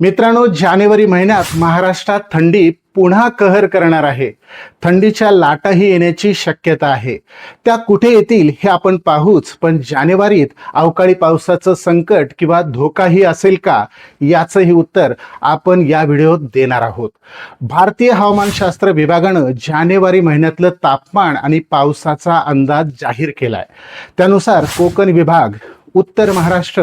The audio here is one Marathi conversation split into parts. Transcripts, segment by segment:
मित्रांनो जानेवारी महिन्यात महाराष्ट्रात थंडी पुन्हा कहर करणार आहे. थंडीच्या लाटाही येण्याची शक्यता आहे. त्या कुठे येतील हे आपण पाहूच पण जानेवारीत अवकाळी पावसाचं संकट किंवा धोकाही असेल का याचंही उत्तर आपण या व्हिडिओत देणार आहोत. भारतीय हवामानशास्त्र विभागानं जानेवारी महिन्यातलं तापमान आणि पावसाचा अंदाज जाहीर केलाय. त्यानुसार कोकण विभाग उत्तर महाराष्ट्र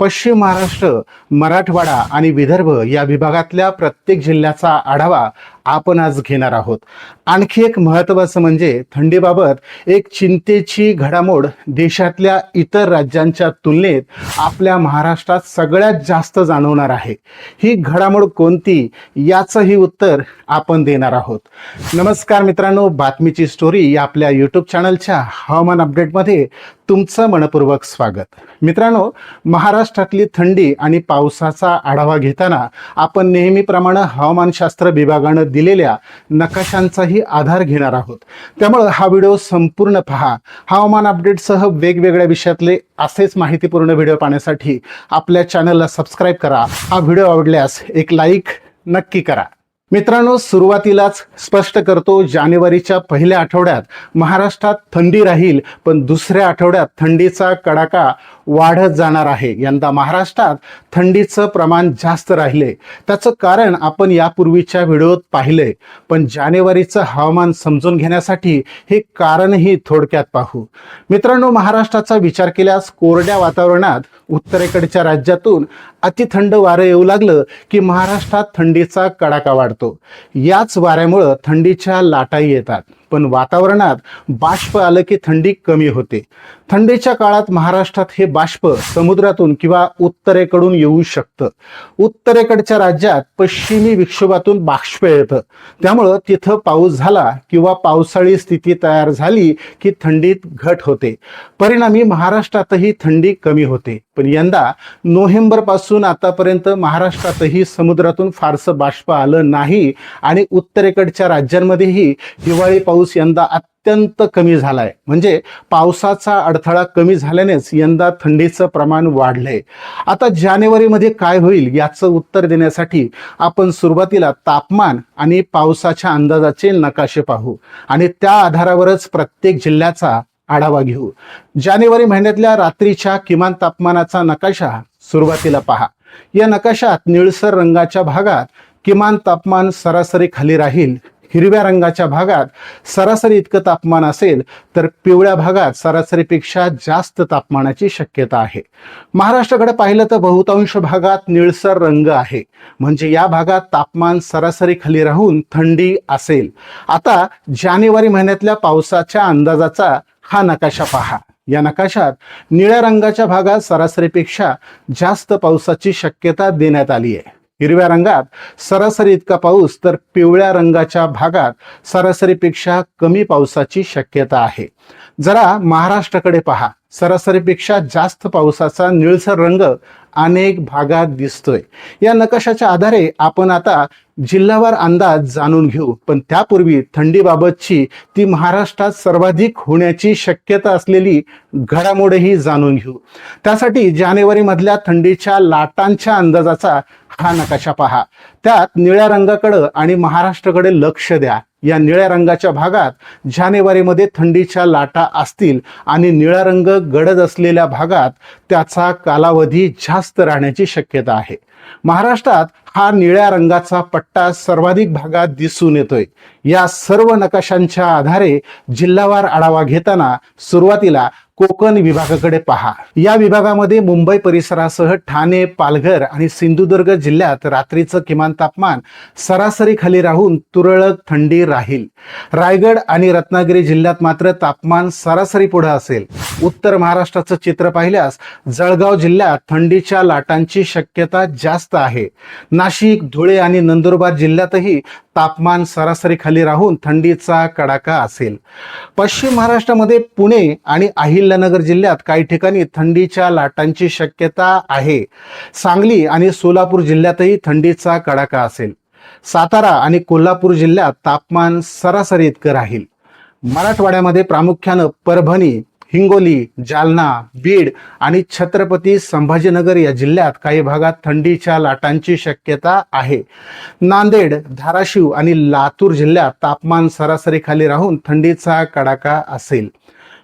पश्चिम महाराष्ट्र मराठवाडा आणि विदर्भ या विभागातल्या प्रत्येक जिल्ह्याचा आढावा आपण आज घेणार आहोत. आणखी एक महत्त्वाचं म्हणजे थंडीबाबत एक चिंतेची घडामोड देशातल्या इतर राज्यांच्या तुलनेत आपल्या महाराष्ट्रात सगळ्यात जास्त जाणवणार आहे. ही घडामोड कोणती याचंही उत्तर आपण देणार आहोत. नमस्कार मित्रांनो बातमीची स्टोरी या आपल्या यूट्यूब चॅनलच्या हवामान अपडेटमध्ये तुमचं मनपूर्वक स्वागत. मित्रांनो महाराष्ट्रातली थंडी आणि पावसाचा आढावा घेताना आपण नेहमीप्रमाणे हवामानशास्त्र विभागानं दिलेल्या नकाशांचाही आधार घेणार आहोत. त्यामुळं हा व्हिडिओ संपूर्ण पहा. हवामान अपडेटसह वेगवेगळ्या विषयातले असेच माहितीपूर्ण व्हिडिओ पाहण्यासाठी आपल्या चॅनलला सबस्क्राईब करा. हा व्हिडिओ आवडल्यास एक लाईक नक्की करा. मित्रांनो सुरुवातीलाच स्पष्ट करतो जानेवारीच्या पहिल्या आठवड्यात महाराष्ट्रात थंडी राहील पण दुसऱ्या आठवड्यात थंडीचा कडाका वाढत जाणार आहे. यंदा महाराष्ट्रात थंडीचं प्रमाण जास्त राहिले. त्याचं कारण आपण यापूर्वीच्या व्हिडिओत पाहिले. पण जानेवारीचं हवामान समजून घेण्यासाठी हे कारणही थोडक्यात पाहू. मित्रांनो महाराष्ट्राचा विचार केल्यास कोरड्या वातावरणात उत्तरेकडच्या राज्यातून अतिथंड वारं येऊ लागलं की महाराष्ट्रात थंडीचा कडाका वाढतो. याच वाऱ्यामुळं थंडीच्या लाटाही येतात. पण वातावरणात बाष्प आलं की थंडी कमी होते. थंडीच्या काळात महाराष्ट्रात हे बाष्प समुद्रातून किंवा उत्तरेकडून येऊ शकतं. उत्तरेकडच्या राज्यात पश्चिमी विक्षोभातून बाष्प येतं. त्यामुळं तिथं पाऊस झाला किंवा पावसाळी स्थिती तयार झाली की थंडीत घट होते. परिणामी महाराष्ट्रातही थंडी कमी होते. पण यंदा नोव्हेंबरपासून आतापर्यंत महाराष्ट्रातही समुद्रातून फारसं बाष्प आलं नाही आणि उत्तरेकडच्या राज्यांमध्येही हिवाळी पाऊस यंदा अत्यंत कमी झालाय. म्हणजे पावसाचा अडथळा कमी झाल्यानेच यंदा थंडीचं प्रमाण वाढलंय. आता जानेवारीमध्ये काय होईल याचं उत्तर देण्यासाठी आपण सुरुवातीला तापमान आणि पावसाच्या अंदाजाचे नकाशे पाहू. आणि त्या आधारावरच प्रत्येक जिल्ह्याचा आढावा घेऊ. जानेवारी महिन्यातल्या रात्रीच्या किमान तापमानाचा नकाशा सुरुवातीला पहा. या नकाशात निळसर रंगाच्या भागात किमान तापमान सरासरी खाली राहील. हिरव्या रंगाच्या भागात सरासरी इतकं तापमान असेल तर पिवळ्या भागात सरासरीपेक्षा जास्त तापमानाची शक्यता आहे. महाराष्ट्राकडे पाहिलं तर बहुतांश भागात निळसर रंग आहे. म्हणजे या भागात तापमान सरासरी खाली राहून थंडी असेल. आता जानेवारी महिन्यातल्या पावसाच्या अंदाजाचा हा नकाशा पहा. या नकाशात निळ्या रंगाच्या भागात सरासरीपेक्षा जास्त पावसाची शक्यता देण्यात आली आहे. हिरव्या रंगात सरासरी इतका पाऊस तर पिवळ्या रंगाच्या भागात सरासरीपेक्षा कमी पावसाची शक्यता आहे. जरा महाराष्ट्राकडे पहा. सरासरीपेक्षा जास्त पावसाचा निळसर रंग अनेक भागात दिसतोय. या नकाशाच्या आधारे आपण आता जिल्हावार अंदाज जाणून घेऊ. पण त्यापूर्वी थंडीबाबतची ती महाराष्ट्रात सर्वाधिक होण्याची शक्यता असलेली घडामोडही जाणून घेऊ. त्यासाठी जानेवारीमधल्या थंडीच्या लाटांच्या अंदाजाचा हा नकाशा पहा. त्यात निळ्या रंगाकडं आणि महाराष्ट्राकडे लक्ष द्या. या निळ्या रंगाच्या भागात जानेवारीमध्ये थंडीच्या लाटा असतील आणि निळा रंग गडद असलेल्या भागात त्याचा कालावधी जास्त राहण्याची शक्यता आहे. महाराष्ट्रात हा निळ्या रंगाचा पट्टा सर्वाधिक भागात दिसून येतोय. या सर्व नकाशांच्या आधारे जिल्हावार आढावा घेताना सुरुवातीला कोकण विभागाकडे पहा. या विभागामध्ये मुंबई परिसरासह ठाणे पालघर आणि सिंधुदुर्ग जिल्ह्यात रात्रीचं किमान तापमान सरासरी खाली राहून तुरळक थंडी राहील. रायगड आणि रत्नागिरी जिल्ह्यात मात्र तापमान सरासरी पुढे असेल. उत्तर महाराष्ट्राचं चित्र पाहिल्यास जळगाव जिल्ह्यात थंडीच्या लाटांची शक्यता जास्त आहे. नाशिक धुळे आणि नंदुरबार जिल्ह्यातही तापमान सरासरी खाली राहून थंडीचा कडाका असेल. पश्चिम महाराष्ट्रामध्ये पुणे आणि अहिल्यानगर जिल्ह्यात काही ठिकाणी थंडीच्या लाटांची शक्यता आहे. सांगली आणि सोलापूर जिल्ह्यातही थंडीचा कडाका असेल. सातारा आणि कोल्हापूर जिल्ह्यात तापमान सरासरी इतकं राहील. मराठवाड्यामध्ये प्रामुख्यानं परभणी हिंगोली जालना बीड आणि छत्रपती संभाजीनगर या जिल्ह्यात काही भागात थंडीच्या लाटांची शक्यता आहे. नांदेड धाराशिव आणि लातूर जिल्ह्यात तापमान सरासरीखाली राहून थंडीचा कडाका असेल.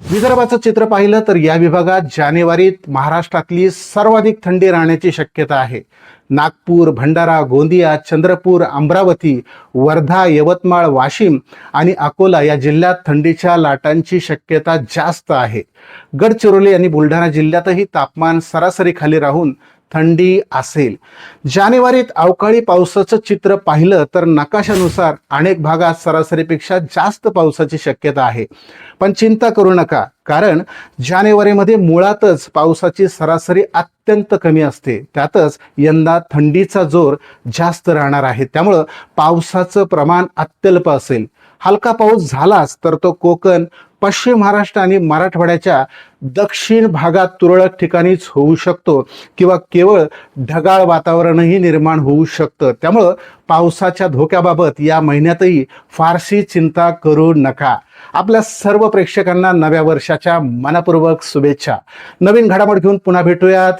विदर्भाचं चित्र पाहिलं तर या विभागात जानेवारीत महाराष्ट्रातली सर्वाधिक थंडी राहण्याची शक्यता आहे. नागपूर भंडारा गोंदिया चंद्रपूर अमरावती वर्धा यवतमाळ वाशिम आणि अकोला या जिल्ह्यात थंडीच्या लाटांची शक्यता जास्त आहे. गडचिरोली आणि बुलढाणा जिल्ह्यातही तापमान सरासरी खाली राहून थंडी असेल. जानेवारीत अवकाळी पावसाचं चित्र पाहिलं तर नकाशानुसार अनेक भागात सरासरीपेक्षा जास्त पावसाची शक्यता आहे. पण चिंता करू नका कारण जानेवारीमध्ये मुळातच पावसाची सरासरी अत्यंत कमी असते. त्यातच यंदा थंडीचा जोर जास्त राहणार आहे. त्यामुळं पावसाचं प्रमाण अत्यल्प असेल. हलका पाऊस झालाच तर तो कोकण पश्चिम महाराष्ट्र आणि मराठवाड्याच्या दक्षिण भागात तुरळक ठिकाणीच होऊ शकतो किंवा केवळ ढगाळ वातावरणही निर्माण होऊ शकतं. त्यामुळं पावसाच्या धोक्याबाबत या महिन्यातही फारशी चिंता करू नका. आपल्या सर्व प्रेक्षकांना नव्या वर्षाच्या मनपूर्वक शुभेच्छा. नवीन घडामोड घेऊन पुन्हा भेटूयात.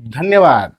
धन्यवाद.